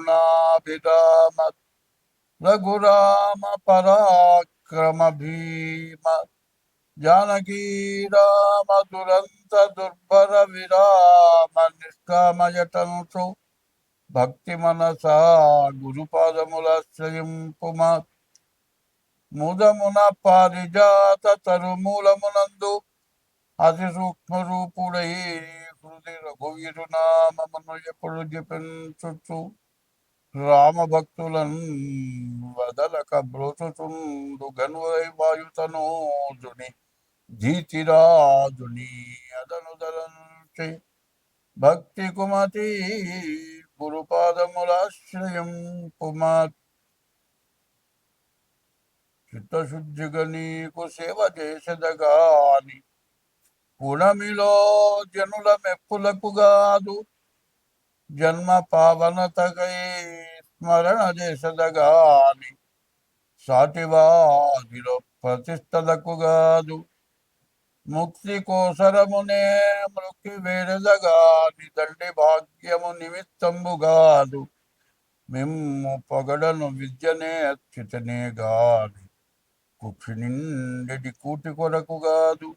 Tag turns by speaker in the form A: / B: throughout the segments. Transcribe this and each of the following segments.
A: రామగుణాభిరామ రఘురామ పరాక్రమ భీమ జానకీ రామ దురంత దుర్భర విరామ నిష్కామయటంసు భక్తి మనసా గురుపాదములాశ్రయింపుమా ముదమున పారిజాత తరుమూలమునందు అతి సూక్ష్మ రూపుడై హృది రఘువీరు నామమును ఎప్పుడు జపించుచు రామ భక్తులను వదలక బ్రోచుచుండు గనువై వాయుతనోజుని జీతిరాజుని అదనుదలంచి భక్తి కుమతి గురుపాదములాశ్రయం కుమార్. చిత్తశుద్ధిగా నీకు సేవ చేసేదగాని గుణమిలో జనుల మెప్పులకు గాదు. జన్మ పావనతకై స్మరణ చేసదగాని సాటివాదిలో ప్రతిష్టలకు గాదు. ముక్తి కోసరమునే మృక్కి వేరదగాని దండి భాగ్యము నిమిత్తంబు గాదు. మిమ్ము పొగడను విద్యనే అచ్యుతనే గాని కుక్షి నిండెడి కూటి కొరకు గాదు.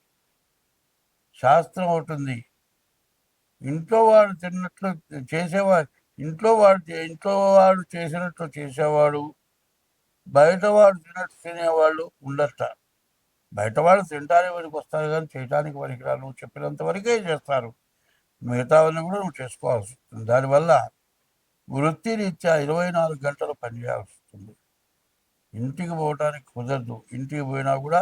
A: శాస్త్రం ఒకటి ఇంట్లో వాడు తిన్నట్లు చేసేవాడు ఇంట్లో వాడు ఇంట్లో వాడు చేసినట్లు చేసేవాడు బయట వాడు తిన్నట్టు తినేవాళ్ళు ఉండట బయట వాళ్ళు తినడానికి వరకు వస్తారు కానీ చేయడానికి పనికిరా నువ్వు చెప్పినంత వరకే చేస్తారు. మిగతావన్నీ కూడా నువ్వు చేసుకోవాల్సి వస్తుంది. దానివల్ల వృత్తి రీత్యా ఇరవై నాలుగు గంటలు పనిచేయాల్సి వస్తుంది. ఇంటికి పోవటానికి కుదరదు. ఇంటికి పోయినా కూడా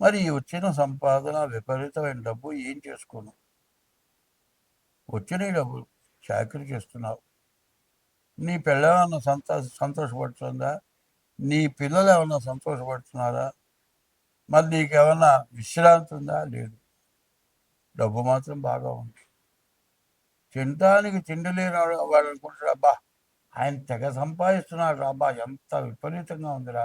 A: మరి వచ్చిన సంపాదన విపరీతమైన డబ్బు ఏం చేసుకోను వచ్చిన డబ్బు చాకరీ చేస్తున్నావు. నీ పిల్లలేమన్నా సంతోష సంతోషపడుతుందా? నీ పిల్లలు ఏమన్నా సంతోషపడుతున్నారా? మరి నీకేమన్నా విశ్రాంతి ఉందా? లేదు. డబ్బు మాత్రం బాగా ఉంది. తినడానికి తిండి లేని వాడు అనుకుంటాడు అబ్బా ఆయన తెగ సంపాదిస్తున్నాడు అబ్బా ఎంత విపరీతంగా ఉందిరా.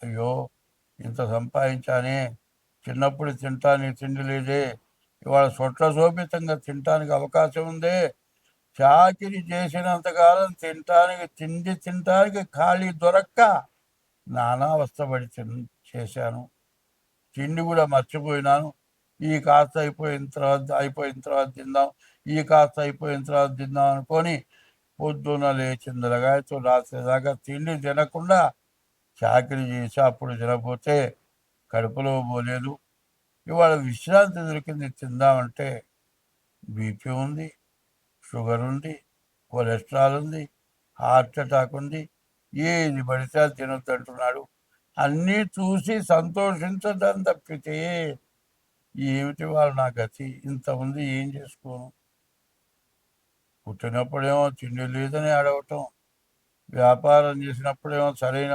A: అయ్యో ఇంత సంపాదించానే చిన్నప్పుడు తింటానికి తిండి లేదే ఇవాళ సొట్ల శోభితంగా తినటానికి అవకాశం ఉందే. చాకిరి చేసినంతకాలం తినటానికి తిండి తినటానికి ఖాళీ దొరక్క. నానా అవస్థపడి తిన్ చేశాను. తిండి కూడా మర్చిపోయినాను. ఈ కాస్త అయిపోయిన తర్వాత అయిపోయిన తర్వాత తిందాం ఈ కాస్త అయిపోయిన తర్వాత తిందాం అనుకొని పొద్దున లేచిన రగాయతో రాత్రి దాకా తిండి తినకుండా చాకరీ చేసి అప్పుడు తినకపోతే కడుపులో పోలేదు. ఇవాళ విశ్రాంతి దొరికింది తిందామంటే బీపీ ఉంది షుగర్ ఉంది కొలెస్ట్రాల్ ఉంది హార్ట్ అటాక్ ఉంది ఏది పడితే తినొద్దంటున్నాడు అన్నీ చూసి సంతోషించడం తప్పితే ఏమిటి వాళ్ళు నా గతి? ఇంత ఉంది ఏం చేసుకోను? పుట్టినప్పుడేమో తిండి లేదని అడగటం వ్యాపారం చేసినప్పుడేమో సరైన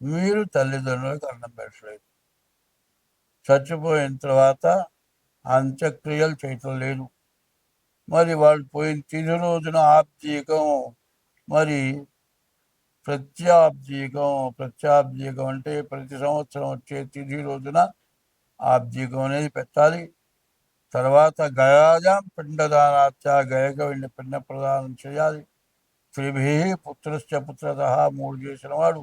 A: మీరు తల్లిదండ్రులకు అన్నం పెట్టలేదు. చచ్చిపోయిన తర్వాత అంత్యక్రియలు చేయటం లేదు. మరి వాళ్ళు పోయిన తిది రోజున ఆబ్దీకం మరి ప్రత్యాబ్దీకం ప్రత్యాబ్దీకం అంటే ప్రతి సంవత్సరం వచ్చే తిథి రోజున ఆబ్దీకం అనేది పెట్టాలి. తర్వాత గయాజాం పిండదానాత్య గయక వెండి పిండ ప్రదానం చేయాలి. త్రిభి పుత్రశ్చ పుత్రత మూడు చేసిన వాడు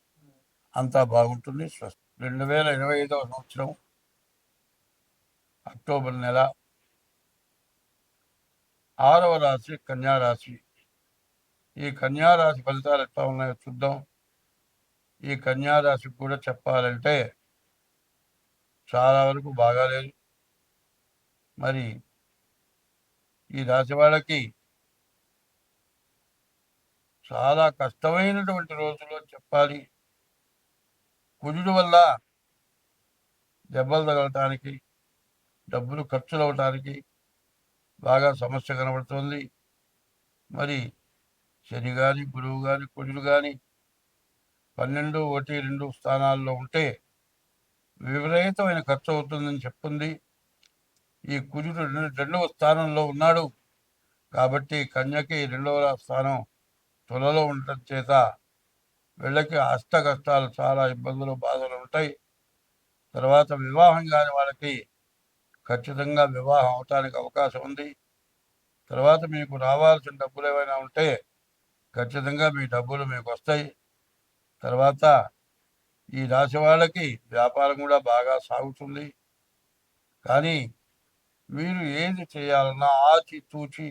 A: అంతా బాగుంటుంది. రెండు వేల ఇరవై ఐదవ సంవత్సరం అక్టోబర్ నెల ఆరవ రాశి కన్యారాశి ఈ కన్యారాశి ఫలితాలు ఎట్లా ఉన్నాయో చూద్దాం. ఈ కన్యారాశికి కూడా చెప్పాలంటే చాలా వరకు బాగాలేదు మరి ఈ రాశి వాళ్ళకి చాలా కష్టమైనటువంటి రోజులు చెప్పాలి. కుజుడు వల్ల దెబ్బలు తగలటానికి డబ్బులు ఖర్చులు అవటానికి బాగా సమస్య కనబడుతుంది. మరి శని కానీ గురువు కానీ కుజుడు కానీ పన్నెండు ఒకటి రెండు స్థానాల్లో ఉంటే విపరీతమైన ఖర్చు అవుతుందని చెప్తుంది. ఈ కుజుడు రెండు- రెండవ స్థానంలో ఉన్నాడు. కాబట్టి కన్యకి రెండవ స్థానం తులలో ఉండటం చేత వీళ్ళకి అష్ట కష్టాలు చాలా ఇబ్బందులు బాధలు ఉంటాయి. తర్వాత వివాహం కాని వాళ్ళకి ఖచ్చితంగా వివాహం అవటానికి అవకాశం ఉంది. తర్వాత మీకు రావాల్సిన డబ్బులు ఏమైనా ఉంటే ఖచ్చితంగా మీ డబ్బులు మీకు వస్తాయి. తర్వాత ఈ రాశి వాళ్ళకి వ్యాపారం కూడా బాగా సాగుతుంది. కానీ మీరు ఏది చేయాలన్నా ఆచి తూచి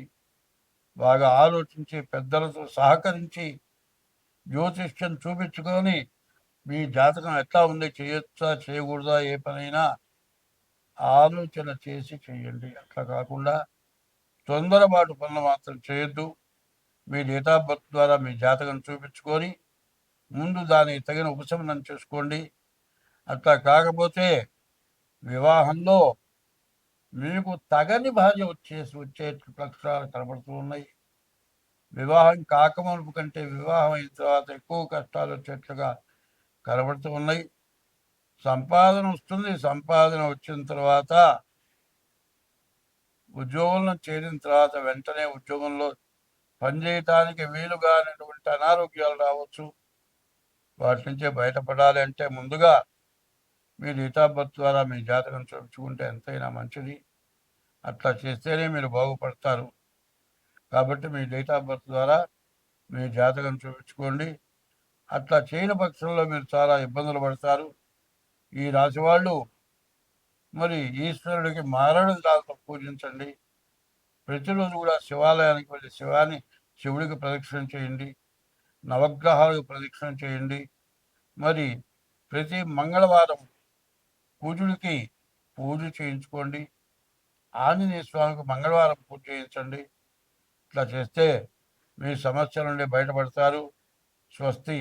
A: బాగా ఆలోచించి పెద్దలతో సహకరించి జ్యోతిష్యం చూపించుకొని మీ జాతకం ఎట్లా ఉంది చేయొచ్చా చేయకూడదా ఏ పనైనా ఆలోచన చేసి చేయండి. అట్లా కాకుండా తొందరపాటు పనులు మాత్రం చేయొద్దు. మీ డేట్ ఆఫ్ బర్త్ ద్వారా మీ జాతకం చూపించుకొని ముందు దానికి తగిన ఉపశమనం చేసుకోండి. అట్లా కాకపోతే వివాహంలో మీకు తగని భార్య వచ్చేసి వచ్చే లక్షణాలు కనబడుతూ ఉన్నాయి. వివాహం కాకమునుపు కంటే వివాహం అయిన తర్వాత ఎక్కువ కష్టాలు వచ్చేట్లుగా కనబడుతూ ఉన్నాయి. సంపాదన వస్తుంది. సంపాదన వచ్చిన తర్వాత ఉద్యోగంలో చేరిన తర్వాత వెంటనే ఉద్యోగంలో పనిచేయటానికి వీలుగానటువంటి అనారోగ్యాలు రావచ్చు. వాటి నుంచే బయటపడాలి అంటే ముందుగా మీ డేట్ బర్త్ ద్వారా మీ జాతకం చూపించుకుంటే ఎంతైనా మంచిది. అట్లా చేస్తేనే మీరు బాగుపడతారు. కాబట్టి మీ డేట్ ఆఫ్ బర్త్ ద్వారా మీ జాతకం చూపించుకోండి. అట్లా చేయని పక్షంలో మీరు చాలా ఇబ్బందులు పడతారు. ఈ రాశి వాళ్ళు మరి ఈశ్వరుడికి మారడం దాంతో పూజించండి. ప్రతిరోజు కూడా శివాలయానికి వెళ్ళి శివాన్ని శివుడికి ప్రదక్షిణ చేయండి. నవగ్రహాలకు ప్రదక్షిణ చేయండి. మరి ప్రతి మంగళవారం పూజుడికి పూజ చేయించుకోండి. ఆంజనేయ స్వామికి మంగళవారం పూజ చేయించండి. ఇట్లా చేస్తే మీ సమస్యల నుండి బయటపడతారు. స్వస్తి.